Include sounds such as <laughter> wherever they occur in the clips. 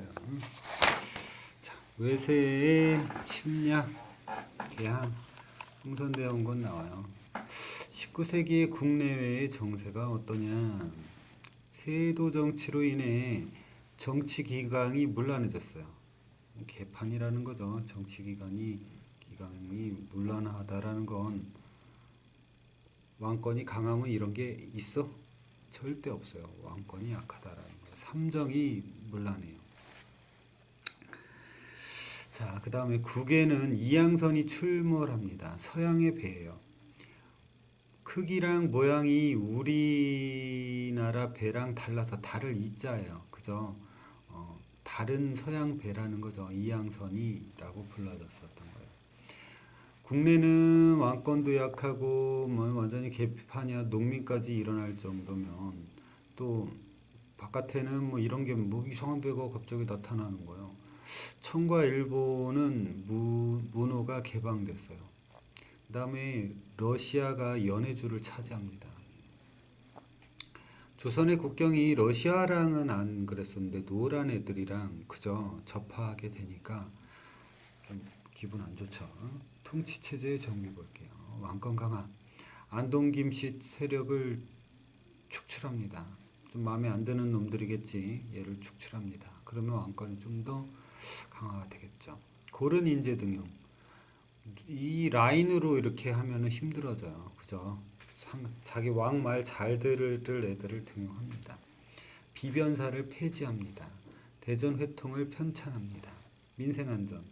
있어요. 자, 외세의 침략, 개항, 온건 나와요. 19세기의 국내외의 정세가 어떠냐? 세도 정치로 인해 정치 기강이 문란해졌어요. 개판이라는 거죠. 정치 기관이 기강이 문란하다라는 건 왕권이 강하면 이런 게 있어? 절대 없어요. 왕권이 약하다라는 거. 삼정이 문란해요. 자, 그 다음에 국에는 이양선이 출몰합니다. 서양의 배예요. 크기랑 모양이 우리나라 배랑 달라서 달을 이자예요. 그죠? 어, 다른 서양 배라는 거죠. 이양선이라고 불러졌었던 거예요. 국내는 왕권도 약하고 뭐 완전히 개판이야 농민까지 일어날 정도면 또 바깥에는 뭐 이런 게 뭐 이상한 배가 갑자기 나타나는 거예요. 청과 일본은 무, 문호가 개방됐어요. 그 다음에 러시아가 연해주를 차지합니다. 조선의 국경이 러시아랑은 안 그랬었는데 노란 애들이랑 그저 접하게 되니까 좀 기분 안 좋죠. 통치 체제의 정비 볼게요. 왕권 강화. 안동 김씨 세력을 축출합니다. 좀 마음에 안 드는 놈들이겠지. 얘를 축출합니다. 그러면 왕권이 좀 더 강화가 되겠죠. 고른 인재 등용. 이 라인으로 이렇게 하면은 힘들어져요. 그죠? 상, 자기 왕 말 잘 들을 애들을 등용합니다. 비변사를 폐지합니다. 대전 회통을 편찬합니다. 민생 안전.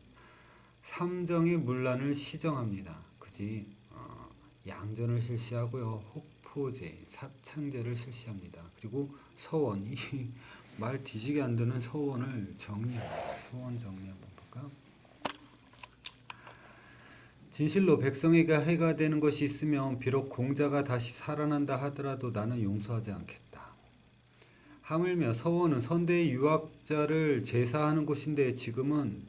삼정의 문란을 시정합니다. 그지? 어, 양전을 실시하고요. 혹포제, 사창제를 실시합니다. 그리고 서원, 이 <laughs> 말 뒤지게 안 되는 서원을 정리합니다. 서원 정리 한번 볼까? 진실로 백성에게 해가 되는 것이 있으면 비록 공자가 다시 살아난다 하더라도 나는 용서하지 않겠다. 하물며 서원은 선대의 유학자를 제사하는 곳인데 지금은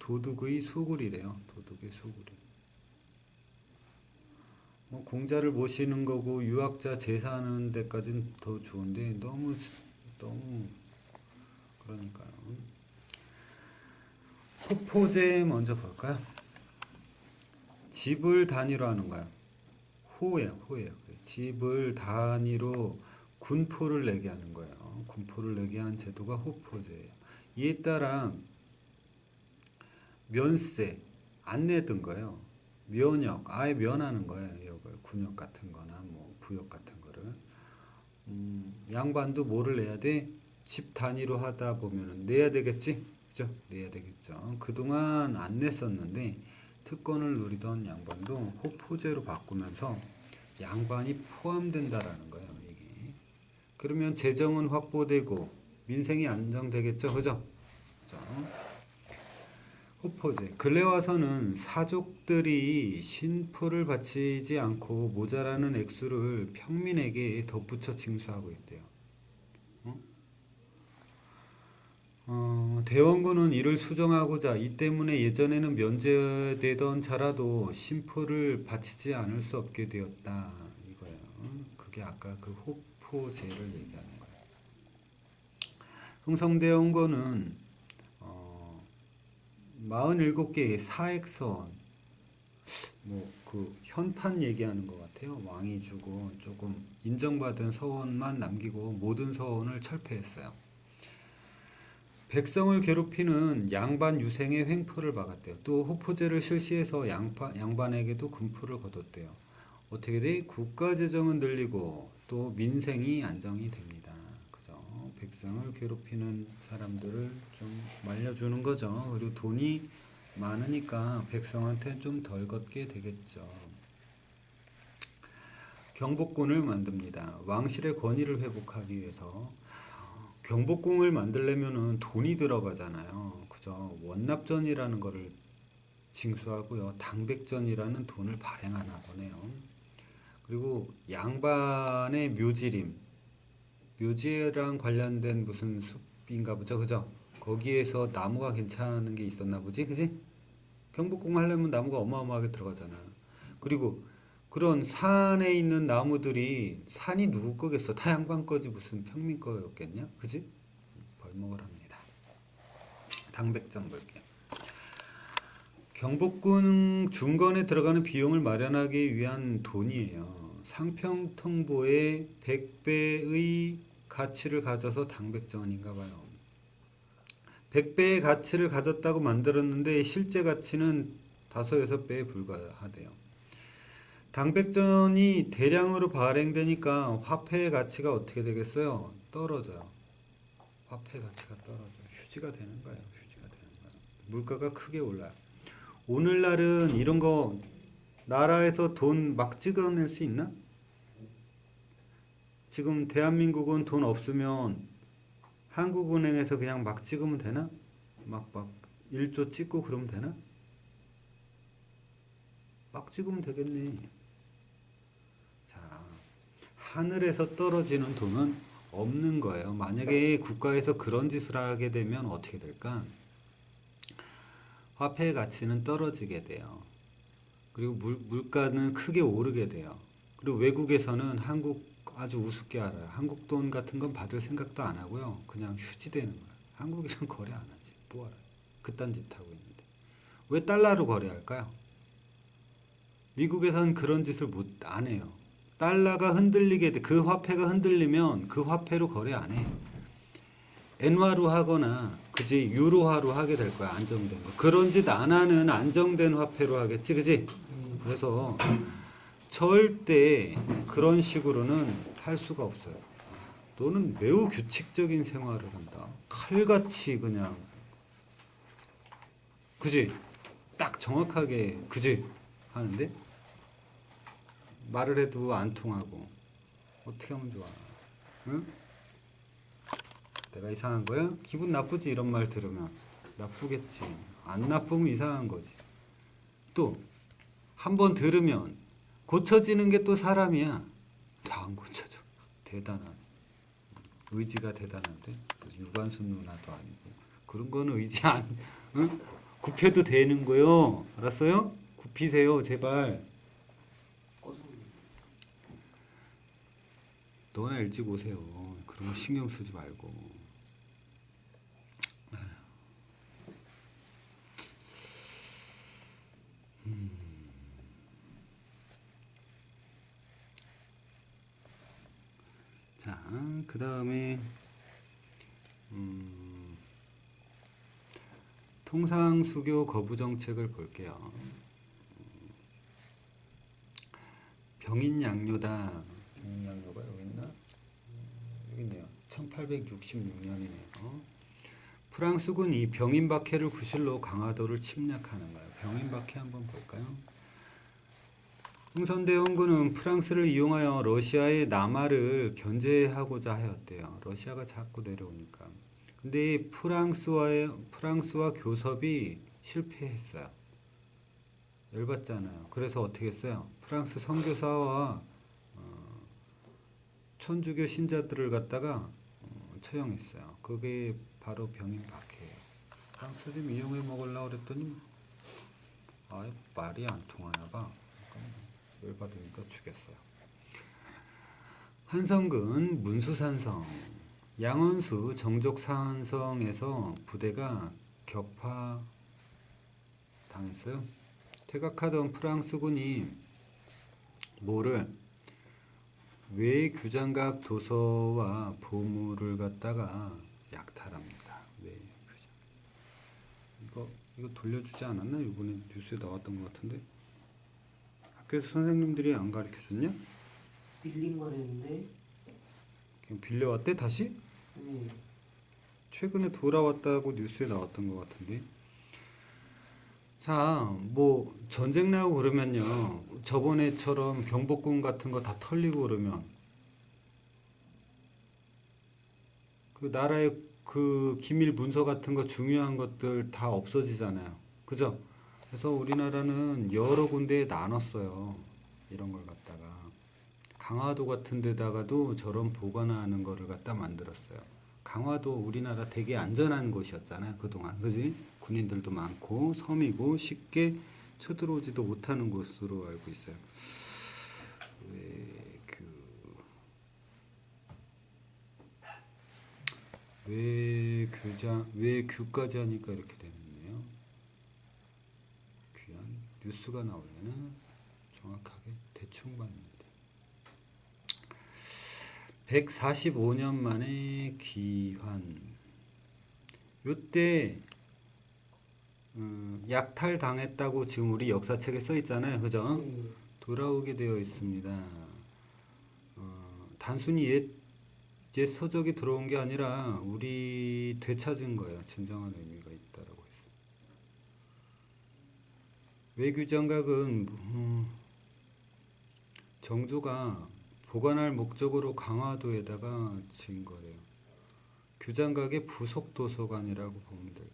도둑의 소굴이래요. 도둑의 소굴이. 뭐 공자를 모시는 거고 유학자 제사하는 데까지는 더 좋은데 너무 너무 그러니까요. 호포제 먼저 볼까요? 집을 단위로 하는 거야. 호예요, 호예요. 집을 단위로 군포를 내게 하는 거예요. 군포를 내게 한 제도가 호포제예요. 이에 따라 면세 안 내던 거예요. 면역 아예 면하는 거예요. 이걸 군역 같은 거나 뭐 부역 같은 거를 음, 양반도 뭐를 내야 돼? 집 단위로 하다 보면은 내야 되겠지? 그죠? 내야 되겠죠. 그동안 안 냈었는데 특권을 누리던 양반도 호포제로 바꾸면서 양반이 포함된다라는 거예요. 이게 그러면 재정은 확보되고 민생이 안정되겠죠, 그죠? 그죠? 호포제 근래 와서는 사족들이 신포를 바치지 않고 모자라는 액수를 평민에게 덧붙여 징수하고 있대요. 어? 어, 대원군은 이를 수정하고자 이 때문에 예전에는 면제되던 자라도 신포를 바치지 않을 수 없게 되었다 이거예요. 그게 아까 그 호포제를 얘기하는 거예요. 흥성대원군은 어, 47개의 사액선 뭐 그 현판 얘기하는 것 같아요. 왕이 주고 조금 인정받은 서원만 남기고 모든 서원을 철폐했어요. 백성을 괴롭히는 양반 유생의 횡포를 막았대요. 또 호포제를 실시해서 양파, 양반에게도 금포를 거뒀대요. 어떻게 돼? 국가 재정은 늘리고 또 민생이 안정이 됩니다. 그죠? 백성을 괴롭히는 사람들을 좀 말려주는 거죠. 그리고 돈이 많으니까 백성한테 좀 덜 걷게 되겠죠. 경복군을 만듭니다. 왕실의 권위를 회복하기 위해서 경복궁을 만들려면은 돈이 들어가잖아요. 그죠? 원납전이라는 거를 징수하고요. 당백전이라는 돈을 발행하나 보네요. 그리고 양반의 묘지림, 묘지랑 관련된 무슨 숲인가 보죠, 그죠? 거기에서 나무가 괜찮은 게 있었나 보지, 그지? 경복궁 하려면 나무가 어마어마하게 들어가잖아. 그리고 그런 산에 있는 나무들이 산이 누구 거겠어? 타양반 거지 무슨 평민 거였겠냐? 그지? 벌목을 합니다. 당백전 볼게요. 경복궁 중건에 들어가는 비용을 마련하기 위한 돈이에요. 상평통보의 100배의 가치를 가져서 당백전인가 봐요. 100배의 가치를 가졌다고 만들었는데 실제 가치는 5, 6배에 불과하대요. 당백전이 대량으로 발행되니까 화폐의 가치가 어떻게 되겠어요? 떨어져요. 화폐 가치가 떨어져요. 휴지가 되는 거예요. 휴지가 되는 거예요. 물가가 크게 올라요. 오늘날은 이런 거 나라에서 돈 막 찍어낼 수 있나? 지금 대한민국은 돈 없으면 한국은행에서 그냥 막 찍으면 되나? 막 막 1조 찍고 그러면 되나? 막 찍으면 되겠네. 자, 하늘에서 떨어지는 돈은 없는 거예요. 만약에 국가에서 그런 짓을 하게 되면 어떻게 될까? 화폐의 가치는 떨어지게 돼요. 그리고 물, 물가는 크게 오르게 돼요. 그리고 외국에서는 한국 아주 우습게 알아요. 한국 돈 같은 건 받을 생각도 안 하고요. 그냥 휴지되는 거예요. 한국이랑 <laughs> 거래 안 하지. 뭐하러. 그딴 짓 하고 있는데. 왜 달러로 거래할까요? 미국에선 그런 짓을 못 안 해요. 달러가 흔들리게 돼. 그 화폐가 흔들리면 그 화폐로 거래 안 해. 엔화로 하거나 그지 유로화로 하게 될 거야 안정된 거. 그런 짓안 하는 안정된 화폐로 하겠지, 그지? 그래서 절대 그런 식으로는 할 수가 없어요. 너는 매우 규칙적인 생활을 한다. 칼같이 그냥 그지? 딱 정확하게 그지? 하는데 말을 해도 안 통하고 어떻게 하면 좋아? 응? 내가 이상한 거야? 기분 나쁘지 이런 말 들으면 나쁘겠지. 안 나쁘면 이상한 거지. 또 한 번 들으면 고쳐지는 게 또 사람이야. 다 안 고쳐져. 대단한 의지가 대단한데 유관순 누나도 아니고 그런 거는 의지 안 응? 굽혀도 되는 거요. 알았어요? 굽히세요 제발. 너나 일찍 오세요. 그런 거 신경 쓰지 말고. 음. 자, 그 다음에 음, 통상 수교 거부 정책을 볼게요. 병인 양료다. 병인 양료가 여기 있나? 음, 여기 있네요. 1866년이네요. 프랑스군이 병인 박해를 구실로 강화도를 침략하는 거예요. 병인 박해 한번 볼까요? 흥선대원군은 프랑스를 이용하여 러시아의 남하를 견제하고자 하였대요. 러시아가 자꾸 내려오니까. 근데 이 프랑스와의 프랑스와 교섭이 실패했어요. 열받잖아요. 그래서 어떻게 했어요? 프랑스 선교사와 어, 천주교 신자들을 갖다가 어, 처형했어요. 그게 바로 병인 박해예요. 프랑스 좀 이용해 먹으려고 그랬더니 아 말이 안 통하나 봐. 열받으니까 죽였어요. 한성근 문수산성 양원수 정족산성에서 부대가 격파 당했어요. 퇴각하던 프랑스군이 뭐를 외교장각 도서와 보물을 갖다가 약탈합니다. 외교장. 이거 이거 돌려주지 않았나? 이번에 뉴스에 나왔던 것 같은데. 학교에서 선생님들이 안 가르쳐 줬냐? 빌린 거랬는데 그냥 빌려왔대 다시? 아니 최근에 돌아왔다고 뉴스에 나왔던 것 같은데. 자, 뭐 전쟁 나고 그러면요. 저번에처럼 경복궁 같은 거 다 털리고 그러면 그 나라의 그 기밀 문서 같은 거 중요한 것들 다 없어지잖아요. 그죠? 그래서 우리나라는 여러 군데에 나눴어요. 이런 걸 갖다가 강화도 같은 데다가도 저런 보관하는 거를 갖다 만들었어요. 강화도 우리나라 되게 안전한 곳이었잖아요. 그동안. 그지? 군인들도 많고 섬이고 쉽게 쳐들어오지도 못하는 곳으로 알고 있어요. 왜 교장 왜 교까지 하니까 이렇게 되네요. 귀한 뉴스가 나오려면 정확하게 대충 봤는데 145년 만에 귀환 요때 음, 약탈 당했다고 지금 우리 역사책에 써 있잖아요, 그죠? 네. 돌아오게 되어 있습니다. 어, 단순히 옛, 옛 서적이 들어온 게 아니라 우리 되찾은 거예요. 진정한 의미가 있다라고 했어요. 외교장각은 음, 정조가 보관할 목적으로 강화도에다가 지은 거래요. 규장각의 부속 도서관이라고 보면 될 거예요.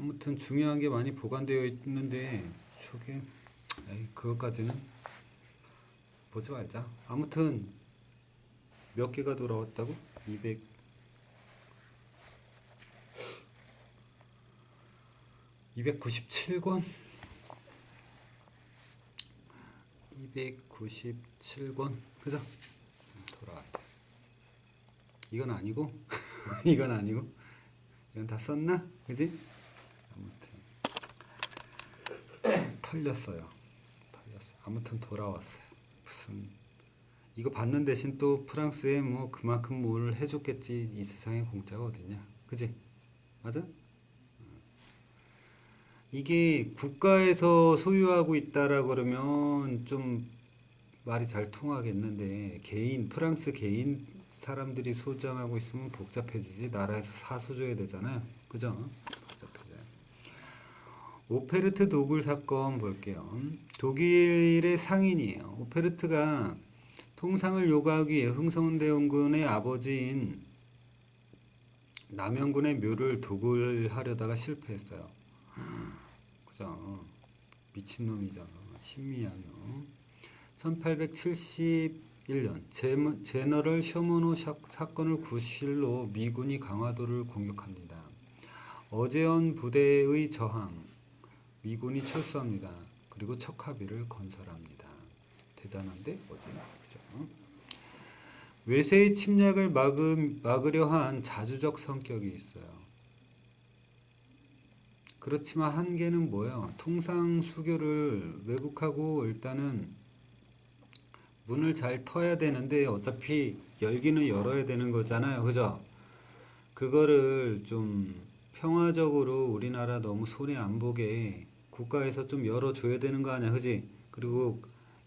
아무튼 중요한 게 많이 보관되어 있는데 저게 에이, 그것까지는 보지 말자. 아무튼 몇 개가 돌아왔다고? 200 297권 297권 그죠? 돌아와. 이건 아니고 <laughs> 이건 아니고 이건 다 썼나? 그지? 아무튼 털렸어요. 털렸어. 아무튼 돌아왔어요. 무슨 이거 받는 대신 또 프랑스에 뭐 그만큼 뭘 해줬겠지. 이 세상에 공짜가 어딨냐? 그지? 맞아? 이게 국가에서 소유하고 있다라 그러면 좀 말이 잘 통하겠는데 개인 프랑스 개인 사람들이 소장하고 있으면 복잡해지지 나라에서 사수 줘야 되잖아요 그죠 오페르트 도굴 사건 볼게요. 독일의 상인이에요. 오페르트가 통상을 요구하기 위해 흥성대원군의 아버지인 남영군의 묘를 도굴하려다가 실패했어요. 그죠? 미친놈이잖아 신미하며 1871년 제머- 제너럴 샤- 사건을 구실로 미군이 강화도를 공격합니다. 어제언 부대의 저항 미군이 철수합니다. 그리고 척하비를 건설합니다. 대단한데 어제 그죠? 외세의 침략을 막음, 막으려 한 자주적 성격이 있어요. 그렇지만 한계는 뭐예요? 통상 수교를 왜곡하고 일단은 문을 잘 터야 되는데 어차피 열기는 열어야 되는 거잖아요. 그죠? 그거를 좀 평화적으로 우리나라 너무 손해 안 보게 국가에서 좀 열어줘야 되는 거 아니야. 그지? 그리고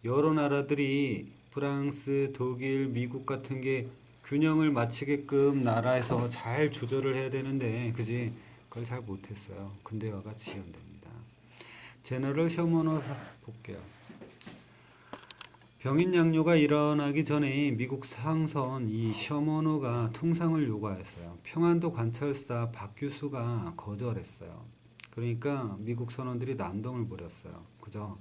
여러 나라들이 프랑스, 독일, 미국 같은 게 균형을 맞추게끔 나라에서 잘 조절을 해야 되는데, 그지? 그걸 잘 못했어요. 근대화가 지연됩니다. 제너럴 사- 볼게요. 병인 양요가 일어나기 전에 미국 상선 이 셔머너가 통상을 요구했어요. 평안도 관찰사 박규수가 거절했어요. 그러니까 미국 선원들이 난동을 부렸어요. 그죠?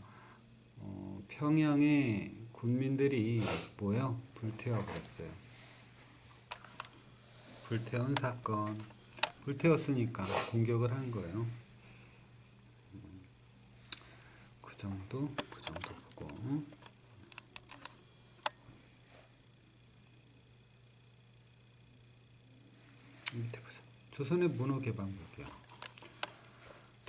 어, 평양의 군민들이 뭐요? 불태워 버렸어요. 불태운 사건. 불태웠으니까 공격을 한 거예요. 음, 그 정도, 그 정도 보고. 조선의 문호 개방 볼게요.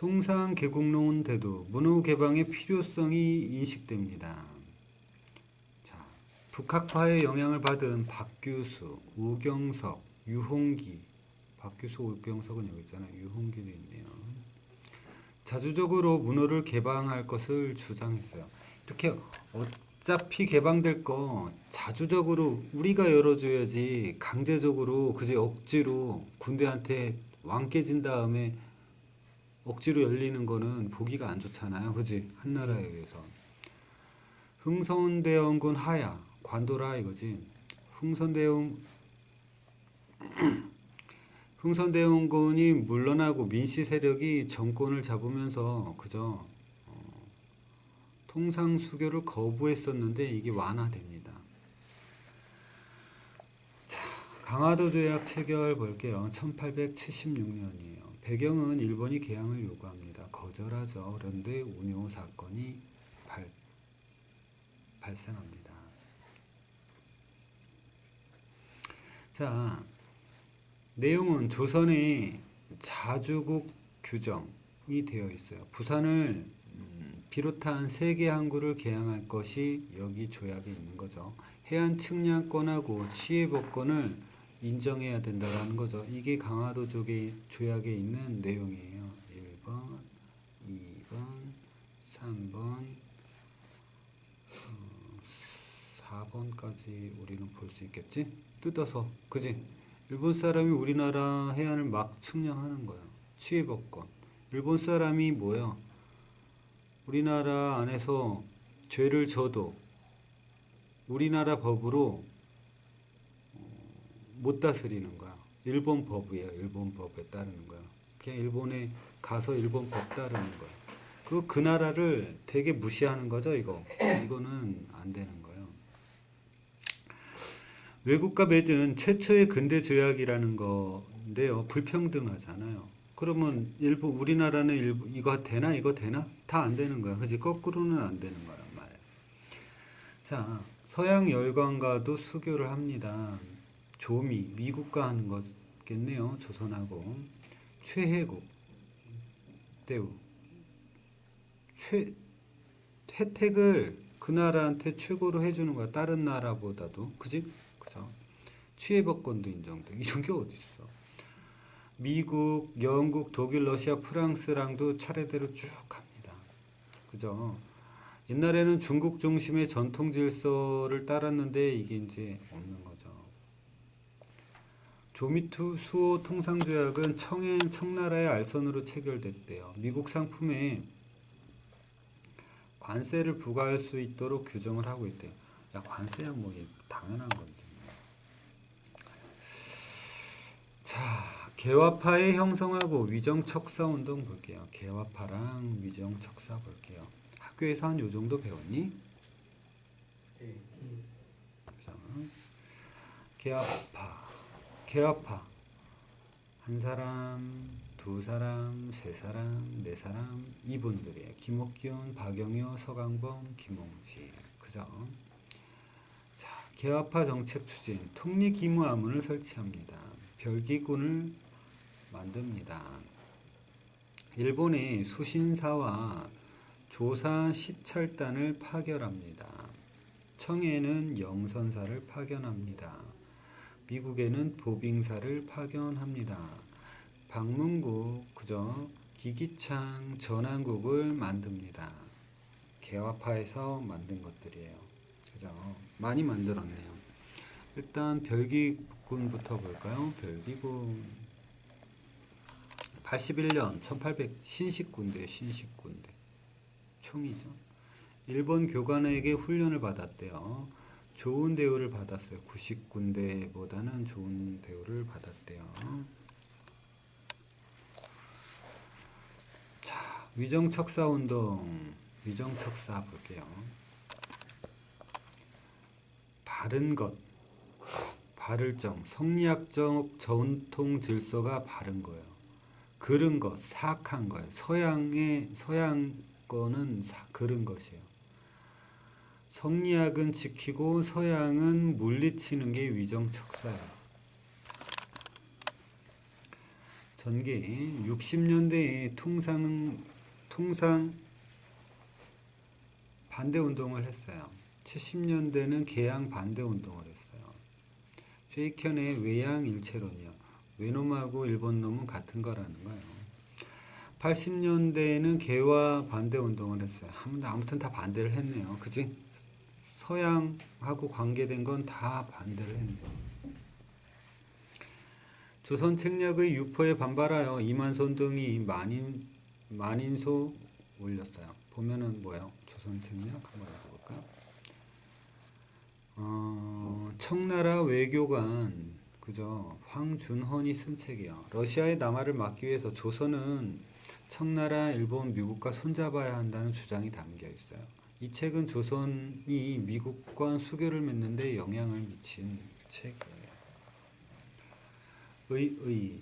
통상 개국론 대도 문호 개방의 필요성이 인식됩니다. 자, 북학파의 영향을 받은 박규수, 우경석, 유홍기, 박규수, 우경석은 여기 있잖아요. 유홍기도 있네요. 자주적으로 문호를 개방할 것을 주장했어요. 이렇게 어차피 개방될 거 자주적으로 우리가 열어줘야지 강제적으로 그제 억지로 군대한테 왕 깨진 다음에 억지로 열리는 거는 보기가 안 좋잖아요. 그지? 한나라에 의해서. 흥선대원군 하야 관도라 이거지. 흥선대원 <clears throat> 흥선대원군이 물러나고 민씨 세력이 정권을 잡으면서 그저 어, 통상 수교를 거부했었는데 이게 완화됩니다. 자, 강화도 조약 체결 볼게요. 1876년이에요. 배경은 일본이 개항을 요구합니다. 거절하죠. 그런데 운요 사건이 발, 발생합니다. 자, 내용은 조선의 자주국 규정이 되어 있어요. 부산을 음, 비롯한 세계 항구를 개항할 것이 여기 조약에 있는 거죠. 해안 측량권하고 치해법권을 인정해야 된다라는 거죠. 이게 강화도 조개 조약에 있는 내용이에요. 1번, 2번, 3번, 4번까지 우리는 볼 수 있겠지? 뜯어서, 그지? 일본 사람이 우리나라 해안을 막 측량하는 거야. 치해법권. 일본 사람이 뭐야? 우리나라 안에서 죄를 져도 우리나라 법으로 어, 못 다스리는 거야. 일본 법이에요. 일본 법에 따르는 거야. 그냥 일본에 가서 일본 법 따르는 거야. 그, 그 나라를 되게 무시하는 거죠, 이거. <clears throat> 이거는 안 되는 거예요. 외국과 맺은 최초의 근대 조약이라는 건데요. 불평등하잖아요. 그러면 일부 우리나라는 일부 이거 되나 이거 되나 다 안 되는 거야. 그지 거꾸로는 안 되는 거란 말이야. 자 서양 열강과도 수교를 합니다. 조미 미국과 하는 거겠네요. 조선하고 최혜국 대우 최 혜택을 그 나라한테 최고로 해주는 거야. 다른 나라보다도 그지 그죠? 취해법권도 인정돼. <laughs> 이런 게 어디 있어? 미국, 영국, 독일, 러시아, 프랑스랑도 차례대로 쭉 갑니다. 그죠? 옛날에는 중국 중심의 전통 질서를 따랐는데 이게 이제 없는 거죠. 조미투 수호 통상조약은 청해 청나라의 알선으로 체결됐대요. 미국 상품에 관세를 부과할 수 있도록 규정을 하고 있대요. 야 관세야 뭐 당연한 건데. 자, 개화파의 형성하고 위정척사 운동 볼게요. 개화파랑 위정척사 볼게요. 학교에서 한 요 정도 배웠니? 네. 자, 개화파, 개화파. 한 사람, 두 사람, 세 사람, 네 사람 이분들이에요. 김옥균, 박영효, 서강범, 김홍지. 그죠? 자, 개화파 정책 추진, 통리기무화문을 설치합니다. 별기군을 만듭니다. 일본의 수신사와 조사 시찰단을 파견합니다. 청해는 영선사를 파견합니다. 미국에는 보빙사를 파견합니다. 방문국 그저 기기창 전환국을 만듭니다. 개화파에서 만든 것들이에요. 그죠? 많이 만들었네요. 일단 별기군부터 볼까요? 별기군 81년 1800 신식군대 신식군대 총이죠. 일본 교관에게 훈련을 받았대요. 좋은 대우를 받았어요. 90군대보다는 좋은 대우를 받았대요. 자, 위정척사 운동, 위정척사 볼게요. 바른 것, 바를 정, 성리학적 전통 질서가 바른 거예요. 그른 것, 사악한 거예요. 서양의 서양 거는 사, 그른 것이에요. 성리학은 지키고 서양은 물리치는 게 위정척사예요. 전개 60년대에 통상 통상 반대 운동을 했어요. 70년대는 개양 반대 운동을 했어요. 쉐이켄의 외양 일체론이요. 외놈하고 일본 놈은 같은 거라는 거예요. 80년대에는 개화 반대 운동을 했어요. 아무튼 다 반대를 했네요. 그지? 서양하고 관계된 건 다 반대를 했네요. 조선 책략의 유포에 반발하여 이만손 등이 만인 만인소 올렸어요. 보면은 뭐예요? 조선 책략 한번 읽어볼까? 어, 청나라 외교관 그죠? 황준헌이 쓴 책이요. 러시아의 남하를 막기 위해서 조선은 청나라, 일본, 미국과 손잡아야 한다는 주장이 담겨 있어요. 이 책은 조선이 미국과 수교를 맺는 데 영향을 미친 책이에요. 의의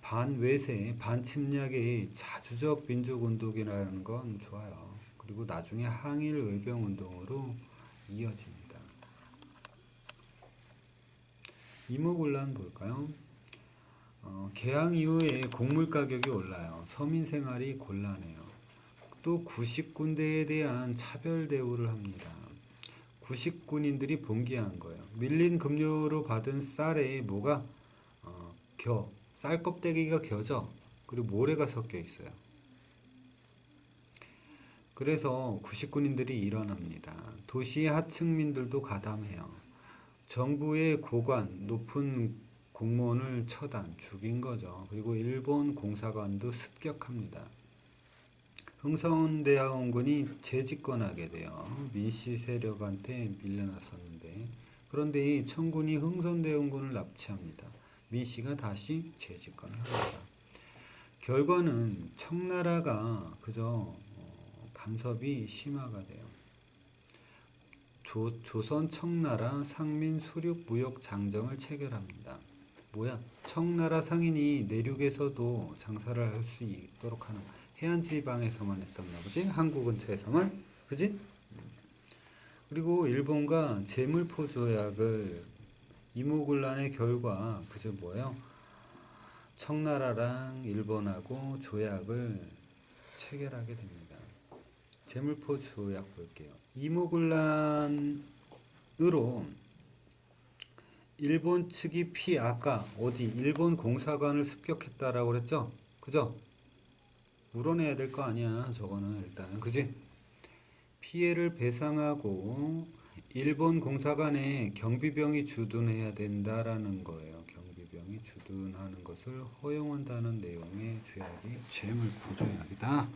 반외세 반침략의 자주적 민족 운동이라는 건 좋아요. 그리고 나중에 항일 의병 운동으로 이어집니다. 이모곤란 볼까요? 어, 개항 이후에 곡물 가격이 올라요. 서민 생활이 곤란해요. 또 구식군대에 대한 차별 대우를 합니다. 구식군인들이 봉기한 거예요. 밀린 급료로 받은 쌀에 뭐가 어, 겨, 쌀 껍데기가 겨져. 그리고 모래가 섞여 있어요. 그래서 구식군인들이 일어납니다. 도시의 하층민들도 가담해요. 정부의 고관, 높은 공무원을 처단, 죽인 거죠. 그리고 일본 공사관도 습격합니다. 흥선대항군이 재집권하게 돼요. 민씨 세력한테 밀려났었는데 그런데 이 청군이 흥선대원군을 납치합니다. 민씨가 다시 재집권을 합니다. 결과는 청나라가 그저 어, 간섭이 심화가 돼요. 조, 조선 청나라 상민 수륙 무역 장정을 체결합니다. 뭐야? 청나라 상인이 내륙에서도 장사를 할 수 있도록 하는 해안 지방에서만 했었나 보지? 한국 근처에서만, 그지? 그리고 일본과 재물포 조약을 이모군란의 결과 그저 뭐예요? 청나라랑 일본하고 조약을 체결하게 됩니다. 재물포 조약 볼게요. 이모군란으로 일본 측이 피 아까 어디 일본 공사관을 습격했다라고 그랬죠? 그죠? 물어내야 될 거 아니야. 저거는 일단 그지? 피해를 배상하고 일본 공사관에 경비병이 주둔해야 된다라는 거예요. 경비병이 주둔하는 것을 허용한다는 내용의 조약이 재물포 조약이다.